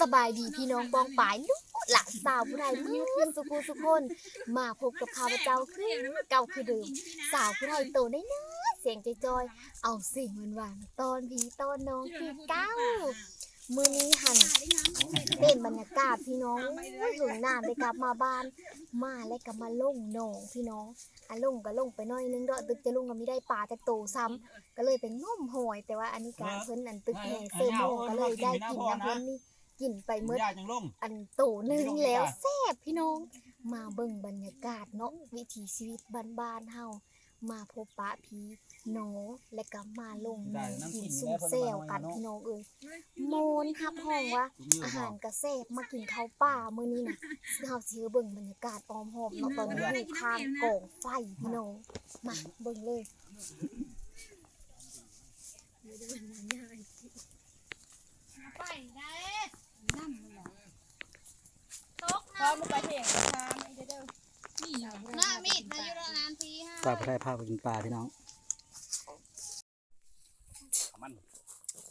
สบายดีพี่น้องปองปายลูกหลานสาวผู้ใดเมื่อสุกูสุคน มาพบกับข้าพเจ้าคือเก่าคือเดิมสาวผู้ใดโตได้น้อเสียงจอยๆเอาเสิ่งหวานๆตอนผีตอนน้องคือเก้ามือนี้หันเป็นบรรยากาศพี่น้องโอ้ยหึงน้าได้กลับมาบ้าน มาแล้วก็มาลงหนองพี่น้องอะลงก็ลงไปน้อยนึงเด้อตึกจะลงก็ไม่ได้ปลาจะโตซ้ำก็เลยไปง่มหอย แต่ว่าอันนี้กาเพิ่นอันตึกแห่เซอร์โมก็เลยได้กินน้ำเพิ่นนี่ กินไปเมื่อยาจังลง อันโตหนึงแล้วแซ่บพี่น้อง มาเบิ่งบรรยากาศเนาะวิถีชีวิตบ้านๆเฮามาพบปะผีหนอและก็มาลงในกินซุ่มแซวกันพี่น้องเอ้ยโมนฮับห้องว่าอาหารกระแซบมากินข้าวป่ามื้อนี้น่ะเฮาสิเบิ่งบรรยากาศออมหอมเนาะตอนนี้อยู่ทางกองไฟพี่น้องมาเบิ่งเลย ไปได้นั่นเลยตก พอมึง ไปเถียงกับทามไอ้เด้อหน้ามีดมาอยู่นานทีห้าปลาพระไทยพาไปกินปลาพี่น้องมัน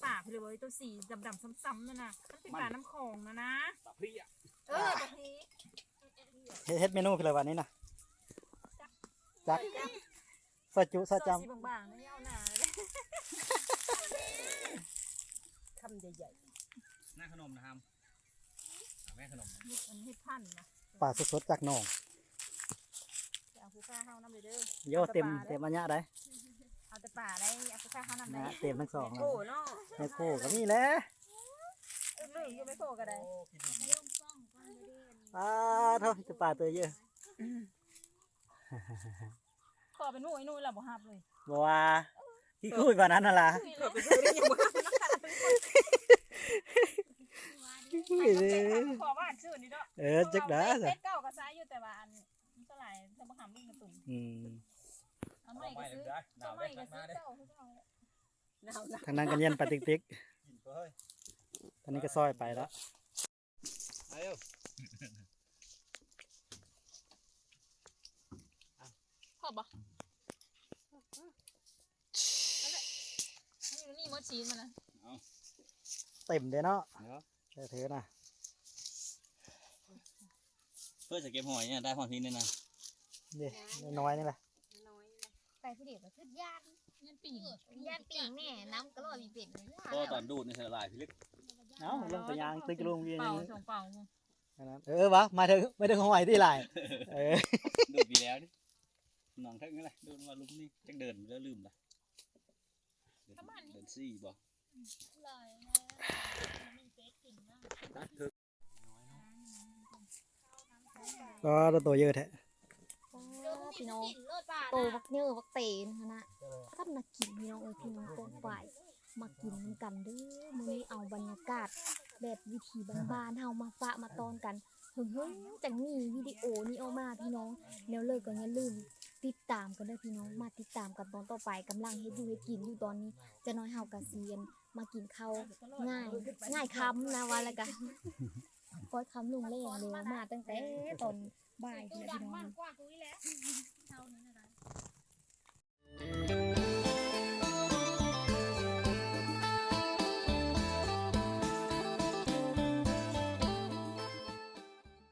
ป่าไปเลยเว้ยตัวสีดำๆซ้ำๆนั่นน่ะมันเป็นป่าน้ำคลองนะนะปลาพี่อะเออตะพีเฮ็ดเฮ็ดเมนูพี่เลยวันนี้นะจักซอยจุซอยจสีบางๆนี่เอาหนาเลยคำใหญ่หน้าขนมนะครับ แม่ขนมๆนี่มันเฮ็ดพันนะำปลาสดๆจากหนองจะเอาผู้ค่าเฮาน้ำเลยเด้อโยเต็มเต็มอันยะได้เอาแต่ป่าได้เอาผู้ค่าเฮาน้ำได้นะเต็มทั้งสองเลยโอ้เนาะแม่โคก็มีแหล้วเออลืมอยู่ไม่โคก็ได้ปลาเท่าจะปลาตัวเยอะขอเป็นหนูไอ้หนูเราบ่ฮับเลยบัวาที่คุยวันนั้นน่ะล่ะ ขอเป็นหนูได้ยังบ่ฮับคุย เลยขอว่าชื่อนี่เนาะเออจักได้เฟจ้ะซเก่าก็ซ้ายอยู่แต่ว่าอันมันเท่าไหร่เธอบ่ฮับลูกกระตุ่มอืมเอาใหม่ก็ซื้อได้หนาเอาวใหม่ได้ก็มาซื้อได้เจ้าเขาเจ้าหนาวนะทางนั้นกันเย็นปลาติ๊กติ๊กกินเฮ้ยตอนนี้ก็ซอยไปแล้วเอ้าพอบ่นี่นี่มดชีสมันนะเต็มเลยเนาะ เดี๋ยวเธอเธอนะเพื่อจะเก็บหอยเนี่ยได้หอยพีนี่นะเด็น้อยๆนี่แหละไปผู้เดียวก็คือย่านยันปีนย่านปิงแน่น้ำก็ลอยมีเป็ดเลยก็ตอนดูดในเสือลายพี่ลึกเอ้าลงไปยางตึกลงยืนเป่าสองเป่าอันนั้นเออวะมาถึงไม่ถึงหอยที่ไรเออดูดปีแล้วนี่หนองทั้งนั้นแหละดูว่าลุมนี่จังเดินแล้วลืมละเดินซี่บ่ก็ ตัวเยอะแท้พี่น้องโตบักเนื้อบักเตนนะก็มากินพี่น้องเอ้ยพี่น้องกองไฟมากินนกันเด้อมื้อนี้เอาบรรยากาศแบบวิถีบ้านๆเฮามาฝากมาตอนกันเฮ้ยจังมีวิดีโอนี้ออกมาพี่น้องแล้วเลิกก็อย่าลืม ติดตามกันเด้อพี่น้องมาติดตามกันตอนต่อไปกำลังเฮ็ดอยู่เฮ็ดกินอยู่ตอนนี้ จะน้อยเฮากะเซียนมากินข้าวง่าย ง่ายคำนะว่าและกันพอดคำลงเล่งเลยมาตั้งแต่ตอนบ่ายพี่น้อง กว่าคุยแล้วเ